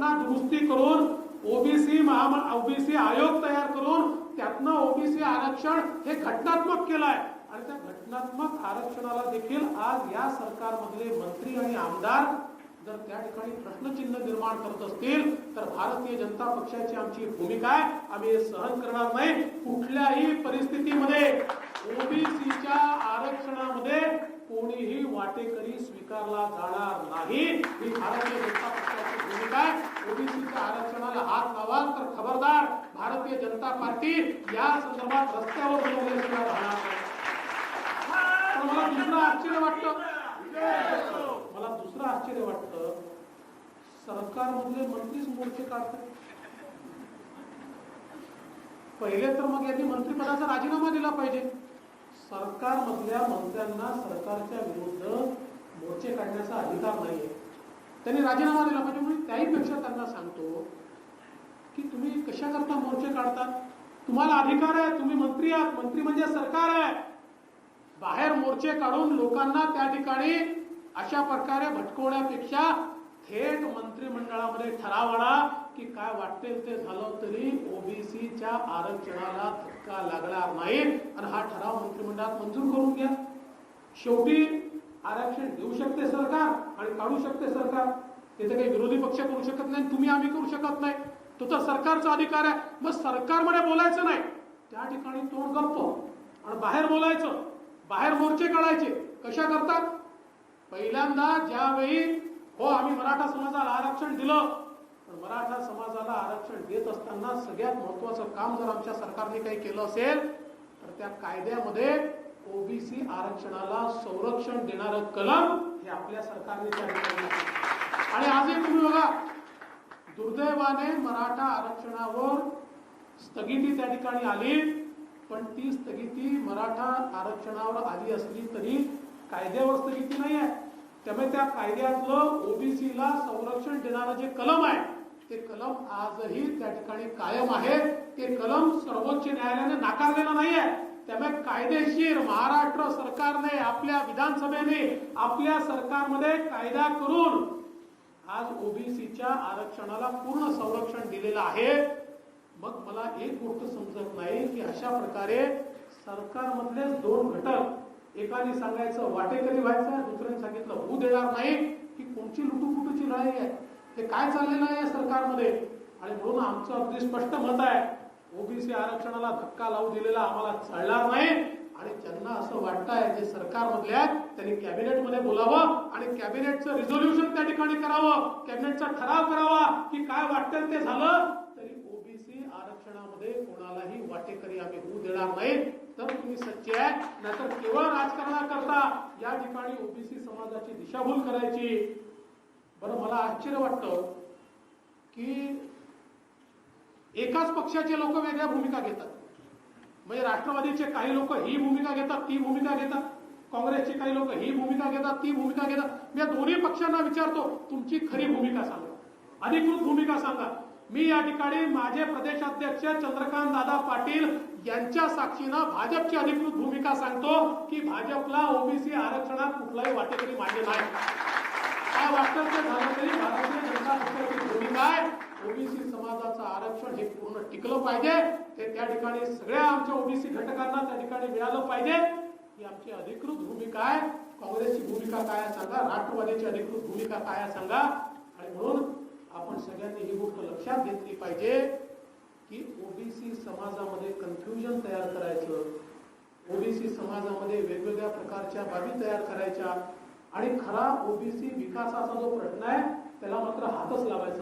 त्यातनं दुरुस्ती करून ओबीसी महा ओबीसी आयोग तयार करून त्यातनं ओबीसी आरक्षण हे घटनात्मक केलं आहे आणि त्या घटनात्मक आरक्षणाला देखील आज या सरकारमधले मंत्री आणि आमदार जर त्या ठिकाणी प्रश्नचिन्ह निर्माण करत असतील तर भारतीय जनता पक्षाची आमची भूमिका आहे. आम्ही सहन करणार नाही. कुठल्याही परिस्थितीमध्ये ओबीसीच्या आरक्षणामध्ये कोणीही वाटेकरी स्वीकारला जाणार नाही. ही भारतीय जनता पक्षाची भूमिका आहे. ओबीसीच्या आरक्षणाला हात लावाल तर खबरदार भारतीय जनता पार्टी या संदर्भात रस्त्यावर उतरल्याशिवाय राहणार नाही मला दुसरं आश्चर्य वाटतं. मला दुसरं आश्चर्य वाटतं. सरकारमधले मंत्रीच मोर्चे काढतात पहिले तर मग यांनी मंत्रिपदाचा राजीनामा दिला पाहिजे. सरकारमधल्या मंत्र्यांना सरकारच्या विरुद्ध मोर्चे काढण्याचा अधिकार नाहीये. त्यांनी राजीनामा दिला पाहिजे त्याहीपेक्षा त्यांना सांगतो की तुम्ही कशा करता मोर्चे काढतात तुम्हाला अधिकार आहे तुम्ही मंत्री आहात मंत्री म्हणजे सरकार आहे. बाहेर मोर्चे काढून लोकांना त्या ठिकाणी अशा प्रकारे भटकवण्यापेक्षा थेट मंत्रिमंडळामध्ये ठराव आणा की काय वाटेल ते झालं तरी ओबीसीच्या आरक्षणाला धक्का लागणार नाही. आणि हा ठराव मंत्रिमंडळात मंजूर करून घ्या. शेवटी आरक्षण देऊ शकते सरकार आणि काढू शकते सरकार. ते काही विरोधी पक्ष करू शकत नाही तुम्ही आम्ही करू शकत नाही. तो तर सरकारचा अधिकार आहे. मग सरकारमध्ये बोलायचं नाही. त्या ठिकाणी तोंड गप्प आणि बाहेर बोलायचं. बाहेर मोर्चे काढायचे. कशा करतात? पहिल्यांदा ज्यावेळी हो आम्ही मराठा समाजाला आरक्षण दिलं पण मराठा समाजाला आरक्षण देत असताना सगळ्यात महत्वाचं काम जर आमच्या सरकारने काही केलं असेल तर त्या कायद्यामध्ये ओबीसी आरक्षणाला संरक्षण देणारं कलम हे आपल्या सरकारने त्या ठिकाणी आणि आजही तुम्ही बघा दुर्दैवाने मराठा आरक्षणावर स्थगिती त्या ठिकाणी आली पण ती स्थगिती मराठा आरक्षणावर आली असली तरी कायद्यावर स्थगिती नाही आहे. त्यामुळे त्या कायद्यातलं ओबीसीला संरक्षण देणारं जे कलम आहे ते कलम आजही त्या ठिकाणी कायम आहे. ते कलम सर्वोच्च न्यायालयाने नाकारलेलं नाही आहे. त्यामुळे कायदेशीर महाराष्ट्र सरकारने आपल्या विधानसभेने आपल्या सरकारमध्ये कायदा करून आज ओबीसीच्या आरक्षणाला पूर्ण संरक्षण दिलेलं आहे. मग मला एक गोष्ट समजत नाही की अशा प्रकारे सरकारमधलेच दोन घटक एकाने सांगायचं वाटेकरी व्हायचं दुसऱ्याने सांगितलं होऊ देणार नाही की कोणची लुटूपुटूची लढाई आहे? हे काय चाललेलं आहे या सरकारमध्ये? आणि म्हणून आमचं अगदी स्पष्ट मत आहे ओबीसी आरक्षणाला धक्का लावू दिलेला आम्हाला चालणार नाही. आणि ज्यांना असं वाटतंय जे सरकारमधल्या आहेत त्यांनी कॅबिनेटमध्ये बोलावं आणि कॅबिनेटचं रिझोल्युशन त्या ठिकाणी करावं कॅबिनेटचा ठराव करावा की काय वाटतं ते झालं तरी ओबीसी आरक्षणामध्ये कोणालाही वाटेकरी आम्ही होऊ देणार नाही. तर तुम्ही सच्चे आहे नाहीतर केवळ राजकारणाकरता या ठिकाणी ओबीसी समाजाची दिशाभूल करायची. बरं मला आश्चर्य वाटतं की एकाच पक्षाचे लोक वेगळ्या भूमिका घेतात. म्हणजे राष्ट्रवादीचे काही लोक ही भूमिका घेतात ती भूमिका घेतात. काँग्रेसचे काही लोक ही भूमिका घेतात ती भूमिका घेतात. मी या दोन्ही पक्षांना विचारतो तुमची खरी भूमिका सांगा. अधिकृत भूमिका सांगा. मी या ठिकाणी माझे प्रदेशाध्यक्ष चंद्रकांत दादा पाटील यांच्या साक्षीनं भाजपची अधिकृत भूमिका सांगतो की भाजपला ओबीसी आरक्षणात कुठलाही वाटेकरी मान्य नाही. काय वाटतं ते झालं तरी भारतीय जनता पक्षाची भूमिका आहे ओबीसी समाजाचं आरक्षण हे पूर्ण टिकलं पाहिजे. ते त्या ठिकाणी सगळ्या आमच्या ओबीसी घटकांना त्या ठिकाणी मिळालं पाहिजे. ही आमची अधिकृत भूमिका आहे. काँग्रेसची भूमिका काय सांगा? राष्ट्रवादीची अधिकृत भूमिका काय सांगा? आणि म्हणून आपण सगळ्यांनी ही गोष्ट लक्षात घेतली पाहिजे की ओबीसी समाजामध्ये कन्फ्युजन तयार करायचं ओबीसी समाजामध्ये वेगवेगळ्या प्रकारच्या बाबी तयार करायच्या आणि खरा ओबीसी विकासाचा जो प्रश्न आहे त्याला मात्र हातच लावायचा.